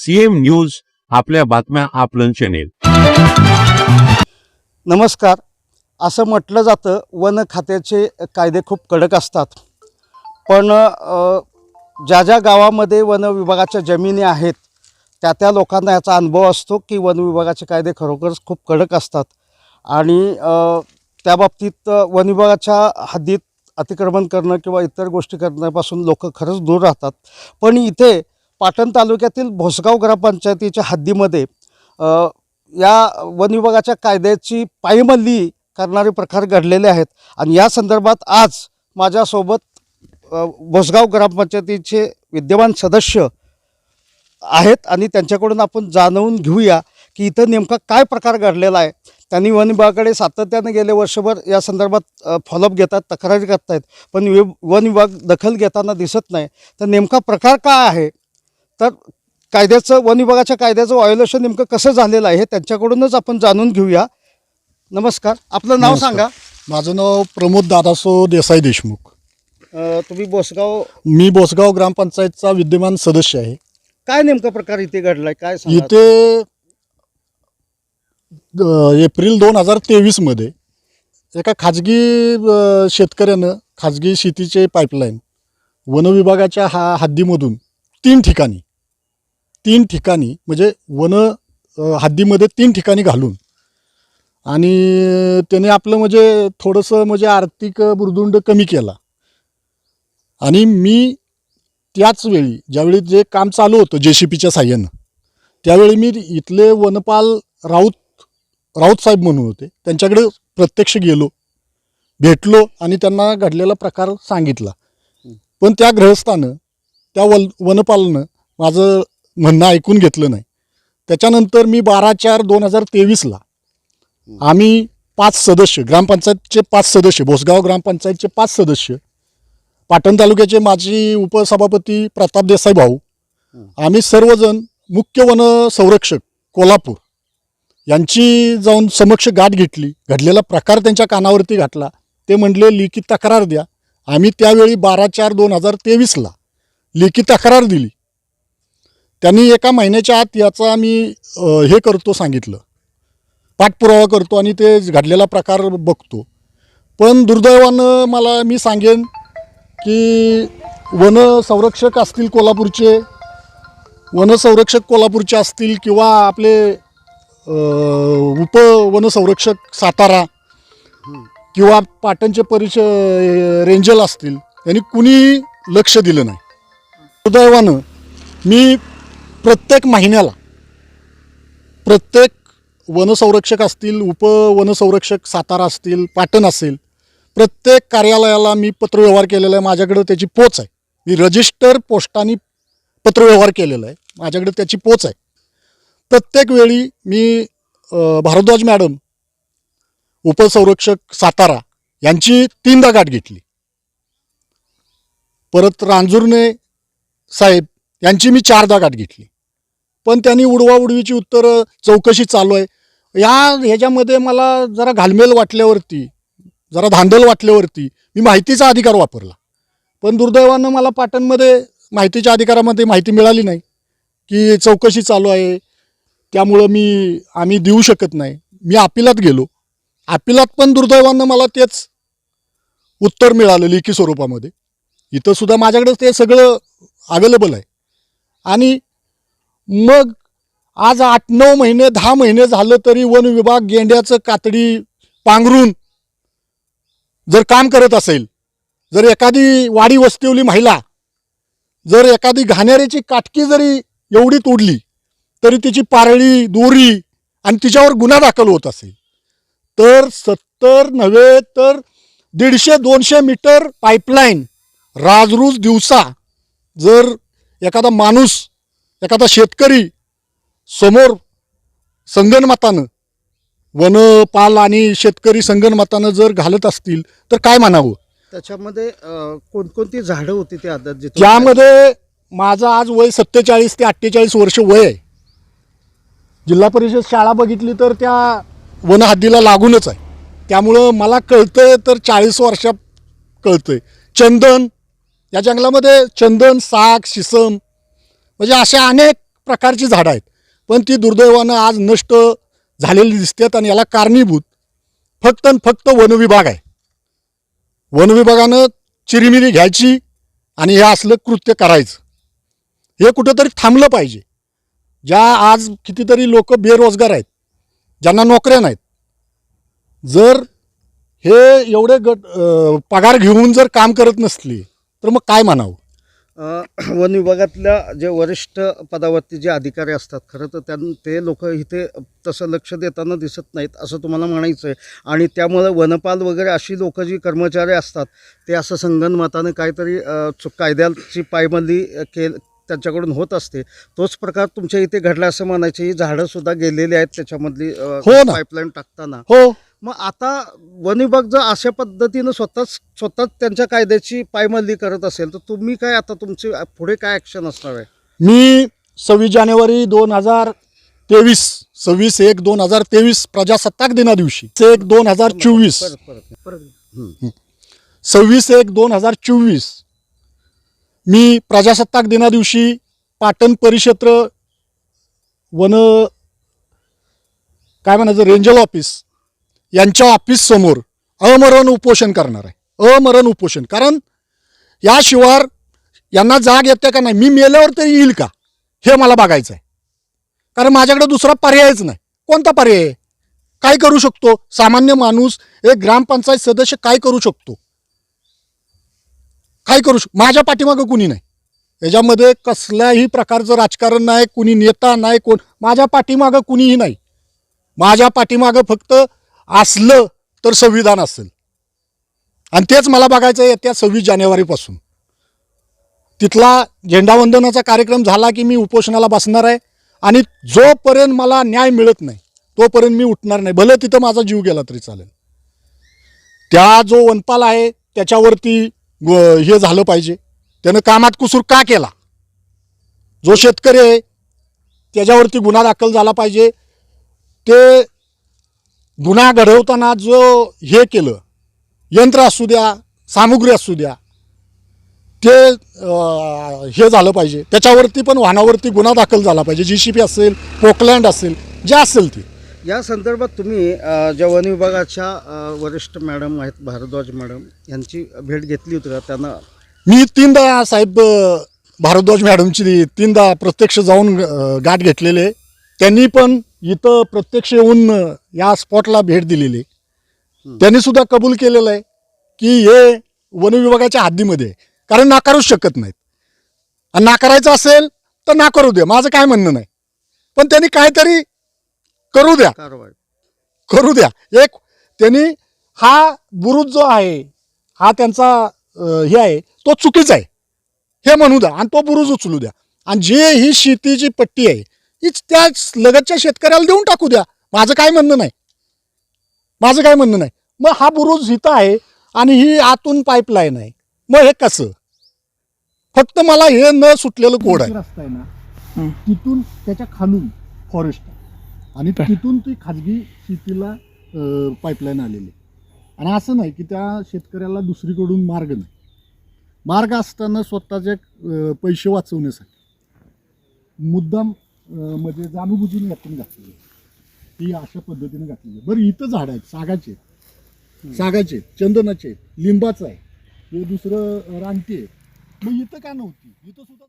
CM news आपल्या बातम्या आपलं चॅनेल. नमस्कार. असं म्हटलं जातं वन खात्याचे कायदे खूप कडक असतात. पण ज्या ज्या गावामध्ये वन विभागाच्या जमिनी आहेत त्या त्या लोकांना याचा अनुभव असतो की वन विभागाचे कायदे खरोखरच खूप कडक असतात. आणि त्या बाबतीत वन विभागाच्या हद्दीत अतिक्रमण करणं किंवा इतर गोष्टी करण्यापासून लोक खरंच दूर राहतात. पण इथे पाटण तालुक्यातील भोसगाव ग्रामपंचायतीच्या हद्दीमध्ये या वन विभागाच्या कायद्याची पायमल्ली करणारे प्रकार घडलेले आहेत. आणि या संदर्भात आज माझ्यासोबत भोसगाव ग्रामपंचायतीचे विद्यमान सदस्य आहेत आणि त्यांच्याकडून आपण जाणवून घेऊया की इथं नेमका काय प्रकार घडलेला आहे. त्यांनी वन विभागाकडे सातत्याने गेले वर्षभर या संदर्भात फॉलोअप घेतात तक्रारी करतायत पण वि वन विभाग दखल घेताना दिसत नाही. तर नेमका प्रकार काय आहे? तर कायद्याचं वन विभागाच्या कायद्याचं व्हायोलेशन नेमकं कसं झालेलं आहे हे त्यांच्याकडूनच आपण जाणून घेऊया. नमस्कार. आपलं नाव. सांगा. माझं नाव प्रमोद दादासो देसाई देशमुख. अ, तुम्ही बोसगाव मी बोसगाव ग्रामपंचायतचा विद्यमान सदस्य आहे. काय नेमका प्रकार इथे घडलाय? काय सांगा इथे अ, एप्रिल दोन हजार तेवीसमध्ये एका खाजगी अ, शेतकऱ्यानं खाजगी शेतीचे पाईपलाईन वन विभागाच्या हा हद्दीमधून तीन ठिकाणी तीन ठिकाणी म्हणजे वन हद्दीमध्ये तीन ठिकाणी घालून. आणि त्याने आपलं म्हणजे थोडंसं म्हणजे आर्थिक बुरदुंड कमी केला. आणि मी त्याच वेळी ज्यावेळी जे काम चालू होतं जे सी पीच्या साह्यानं त्यावेळी मी इथले वनपाल राऊत राऊत साहेब म्हणून होते त्यांच्याकडे प्रत्यक्ष गेलो भेटलो आणि त्यांना घडलेला प्रकार सांगितला. पण त्या ग्रहस्थानं त्या वन वनपालनं माझं म्हणणं ऐकून घेतलं नाही. त्याच्यानंतर मी बारा चार दोन हजार तेवीसला आम्ही पाच सदस्य ग्रामपंचायतचे पाच सदस्य भोसगाव ग्रामपंचायतचे पाच सदस्य पाटण तालुक्याचे माजी उपसभापती प्रताप देसाई भाऊ आम्ही सर्वजण मुख्य वन संरक्षक कोल्हापूर यांची जाऊन समक्ष गाठ घेतली. घडलेला प्रकार त्यांच्या कानावरती घातला. ते म्हणले लिखित तक्रार द्या. आम्ही त्यावेळी बारा चार दोन हजार तेवीसला लिखित तक्रार दिली. त्यांनी एका महिन्याच्या आत याचा मी हे करतो सांगितलं. पाठपुरावा करतो आणि ते घडलेला प्रकार बघतो. पण दुर्दैवानं मला मी सांगेन की वन संरक्षक असतील कोल्हापूरचे वनसंरक्षक कोल्हापूरचे असतील किंवा आपले उप वनसंरक्षक सातारा किंवा पाटणचे परिष रेंजल असतील यांनी कुणीही लक्ष दिलं नाही. दुर्दैवानं मी प्रत्येक महिन्याला प्रत्येक वनसंरक्षक असतील उपवनसंरक्षक सातारा असतील पाटण असेल प्रत्येक कार्यालयाला मी पत्रव्यवहार केलेला आहे. माझ्याकडं त्याची पोच आहे. मी रजिस्टर पोस्टाने पत्रव्यवहार केलेला आहे. माझ्याकडे त्याची पोच आहे. प्रत्येक वेळी मी भारद्वाज मॅडम उपसंरक्षक सातारा यांची तीनदा गाठ घेतली. परत रांजूरने साहेब यांची मी चारदा गाठ घेतली. पण त्यांनी उडवाउडवीची उत्तरं चौकशी चालू आहे. या ह्याच्यामध्ये मला जरा घालमेल वाटल्यावरती जरा धांदल वाटल्यावरती मी माहितीचा अधिकार वापरला. पण दुर्दैवानं मला पाटणमध्ये माहितीच्या अधिकारामध्ये माहिती मिळाली नाही की चौकशी चालू आहे. त्यामुळं मी आम्ही देऊ शकत नाही. मी अपिलात गेलो. अपिलात पण दुर्दैवानं मला तेच उत्तर मिळालं लेखी स्वरूपामध्ये. इथंसुद्धा माझ्याकडे ते सगळं अवेलेबल आहे. आणि मग आज आठ नऊ महिने दहा महिने झालं तरी वन विभाग गेंड्याचं कातडी पांघरून जर काम करत असेल जर एखादी वाडी वस्तीवली महिला जर एखादी घाणेऱ्याची काटकी जरी एवढी तोडली तरी तिची पारळी दोरी आणि तिच्यावर गुन्हा दाखल होत असेल तर सत्तर नव्हे तर दीडशे दोनशे मीटर पाईपलाईन राजरूज दिवसा जर एखादा माणूस एखादा शेतकरी समोर संगणमतानं वनपाल आणि शेतकरी संगणमतानं जर घालत असतील तर काय म्हणावं? त्याच्यामध्ये कोणकोणती झाडं होती ते आता त्यामध्ये माझं आज वय सत्तेचाळीस ते अठ्ठेचाळीस वर्ष वय आहे. जिल्हा परिषद शाळा बघितली तर त्या वनहद्दीला लागूनच आहे. त्यामुळं मला कळतंय तर चाळीस वर्षात कळतंय. चंदन या जंगलामध्ये चंदन साग शिसम म्हणजे अशा अनेक प्रकारची झाडं आहेत. पण ती दुर्दैवानं आज नष्ट झालेली दिसतात आणि याला कारणीभूत फक्त आणि फक्त वनविभाग आहे. वनविभागानं चिरीमिरी घ्यायची आणि हे असलं कृत्य करायचं. हे कुठंतरी थांबलं पाहिजे. ज्या आज कितीतरी लोक बेरोजगार आहेत ज्यांना नोकऱ्या नाहीत. जर हे एवढे गट पगार घेऊन जर काम करत नसली तर मग काय म्हणावं? वन विभागातल्या जे वरिष्ठ पदावरती जे अधिकारी असतात खरं तर त्यां ते लोक इथे तसं लक्ष देताना दिसत नाहीत असं तुम्हाला म्हणायचं आहे आणि त्यामुळं वनपाल वगैरे अशी लोक जी कर्मचारी असतात ते असं संगनमतानं काहीतरी चुक कायद्याची पायमल्ली केल त्यांच्याकडून होत असते. तोच प्रकार तुमच्या इथे घडला असं म्हणायचं ही झाडं सुद्धा गेलेली आहेत त्याच्यामधली हो. पाईपलाईन टाकताना. हो. मग आता वन विभाग जर अशा पद्धतीनं स्वतःच स्वतःच त्यांच्या कायद्याची पायमल्ली करत असेल तर तुम्ही काय आता तुमची पुढे काय ॲक्शन असणार आहे? मी सव्वीस जानेवारी दोन हजार तेवीस सव्वीस एक दोन हजार तेवीस प्रजासत्ताक दिना दिवशी एक दोन हजार चोवीस. परत परत परत. सव्वीस एक दोन हजार चोवीस मी प्रजासत्ताक दिना दिवशी पाटण परिक्षेत्र वन काय म्हणायचं रेंजल ऑफिस यांच्या ऑफिस समोर अमरण उपोषण करणार आहे. अमरण उपोषण. कारण या शिवार यांना जाग येते का नाही? मी मेल्यावर तरी येईल का? हे मला बघायचं आहे कारण माझ्याकडे दुसरा पर्यायच नाही. कोणता पर्याय? आहे काय करू शकतो? सामान्य माणूस एक ग्रामपंचायत सदस्य काय करू शकतो? काय करू शक? माझ्या पाठीमागं कुणी नाही. याच्यामध्ये कसल्याही प्रकारचं राजकारण नाही कुणी नेता नाही कोण माझ्या पाठीमागं कुणीही नाही. माझ्या पाठीमागं फक्त असलं तर संविधान असेल. आणि तेच मला बघायचं आहे येत्या सव्वीस जानेवारीपासून. तिथला झेंडावंदनाचा कार्यक्रम झाला की मी उपोषणाला बसणार आहे आणि जोपर्यंत मला न्याय मिळत नाही तोपर्यंत मी उठणार नाही. भलं तिथं माझा जीव गेला तरी चालेल. त्या जो वनपाल आहे त्याच्यावरती हे झालं पाहिजे. त्यानं कामात कुसूर का केला? जो शेतकरी आहे त्याच्यावरती गुन्हा दाखल झाला पाहिजे. ते गुन्हा घडवताना जो हे केलं यंत्र असू द्या सामुग्री असू द्या ते हे झालं पाहिजे. त्याच्यावरती पण वाहनावरती गुन्हा दाखल झाला पाहिजे. जी सी पी असेल पोकलँड असेल जे असेल ते. या संदर्भात तुम्ही ज्या वन विभागाच्या वरिष्ठ मॅडम आहेत भारद्वाज मॅडम यांची भेट घेतली होती का? त्यांना मी तीनदा साहेब भारद्वाज मॅडमची तीनदा प्रत्यक्ष जाऊन गाठ घेतलेले. त्यांनी पण इथं प्रत्यक्ष येऊन या स्पॉटला भेट दिलेली. त्यांनी सुद्धा कबूल केलेलं आहे की हे वन विभागाच्या हद्दीमध्ये आहे. कारण नाकारूच शकत नाहीत. आणि नाकारायचं असेल तर नाकारू द्या. माझं काय म्हणणं नाही. पण त्यांनी काहीतरी करू द्या. करू द्या. एक त्यांनी हा बुरुज जो आहे हा त्यांचा हे आहे तो चुकीचा आहे. हे म्हणू द्या. आणि तो बुरुज उचलू द्या. आणि जे ही शेतीची पट्टी आहे हीच त्या लगतच्या शेतकऱ्याला देऊन टाकू द्या. माझं काय म्हणणं नाही. माझं काय म्हणणं नाही. मग हा बुरुज इथं आहे आणि ही आतून पाईपलाईन आहे. मग हे कसं? फक्त मला हे न सुटलेलं कोड आहे. रस्ता आहे ना तिथून त्याच्या खालून फॉरेस्ट आणि तिथून ती खाजगी शेतीला पाईपलाईन आलेली आहे. आणि असं नाही की त्या शेतकऱ्याला दुसरीकडून मार्ग नाही. मार्ग असताना स्वतःचे अं, पैसे वाचवण्यासाठी. मुद्दाम अं, म्हणजे जाणूबुजून यातून घातलेली आहे. ती अशा पद्धतीने घातलेली आहे. बरं इथं झाड आहेत सागाचे आहेत. सागाचे आहेत, चंदनाचे आहेत, लिंबाचं आहे हे दुसरं रानटी आहे मग इथं का नव्हती इथं सुद्धा